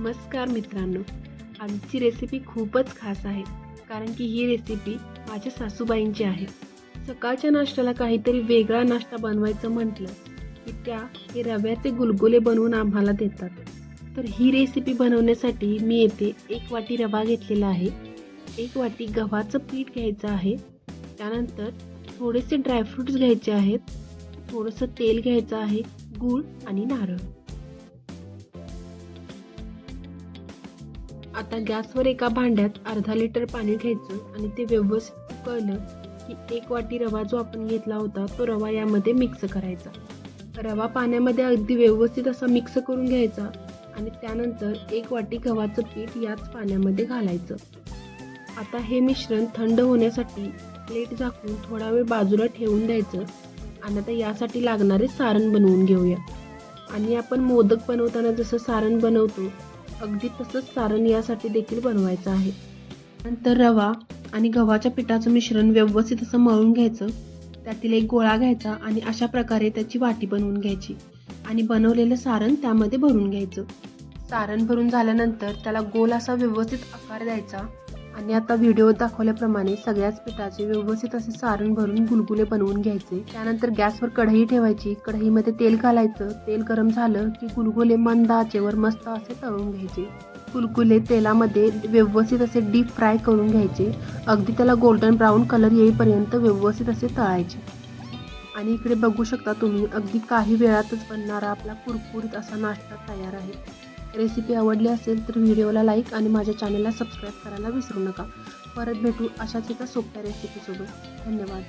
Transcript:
नमस्कार मित्रांनो. आजची रेसिपी खूपच खास आहे. कारण की ही रेसिपी माझ्या सासूबाईंची आहे. सकाळच्या नाश्त्याला काहीतरी वेगळा नाश्ता बनवायचं म्हटलं की त्या हे रव्याचे गुलगुले बनवून आम्हाला देतात. तर ही रेसिपी बनवण्यासाठी मी येथे एक वाटी रवा घेतलेला आहे. एक वाटी गव्हाचं पीठ घ्यायचं आहे. त्यानंतर थोडेसे ड्रायफ्रूट्स घ्यायचे आहेत. थोडंसं तेल घ्यायचं आहे गूळ आणि नारळ. आता गॅसवर एका भांड्यात अर्धा लिटर पाणी घ्यायचं आणि ते व्यवस्थित कळलं की एक वाटी रवा जो आपण घेतला होता तो रवा यामध्ये मिक्स करायचा. रवा पाण्यामध्ये अगदी व्यवस्थित असा मिक्स करून घ्यायचा आणि त्यानंतर एक वाटी गव्हाचं पीठ याच पाण्यामध्ये घालायचं. आता हे मिश्रण थंड होण्यासाठी प्लेट झाकून थोडा वेळ बाजूला ठेवून द्यायचं आणि आता यासाठी लागणारे सारण बनवून घेऊया. आणि आपण मोदक बनवताना जसं सारण बनवतो अगदी तसंच सारण यासाठी देखील बनवायचं आहे. नंतर रवा आणि गव्हाच्या पिठाचं मिश्रण व्यवस्थित असं मळून घ्यायचं. त्यातील एक गोळा घ्यायचा आणि अशा प्रकारे त्याची वाटी बनवून घ्यायची. आणि बनवलेलं सारण त्यामध्ये भरून घ्यायचं. सारण भरून झाल्यानंतर त्याला गोल असा व्यवस्थित आकार द्यायचा. आणि आता व्हिडिओ दाखवल्याप्रमाणे सगळ्याच पिठाचे व्यवस्थित असे सारण भरून गुलगुले बनवून घ्यायचे. त्यानंतर गॅसवर कढई ठेवायची. कढईमध्ये तेल घालायचं. तेल गरम झालं की गुलगुले मंद आचेवर मस्त असे तळून घ्यायचे. गुलगुले तेलामध्ये व्यवस्थित असे डीप फ्राय करून घ्यायचे. अगदी त्याला गोल्डन ब्राऊन कलर येईपर्यंत व्यवस्थित असे तळायचे. आणि इकडे बघू शकता तुम्ही अगदी काही वेळातच बनणारा आपला कुरकुरीत असा नाश्ता तयार आहे. रेसिपी आवडली असेल तर व्हिडिओला लाईक आणि माझ्या चॅनलला सबस्क्राईब करायला विसरू नका. परत भेटू अशाच एका सोप्या रेसिपीसोबत. धन्यवाद.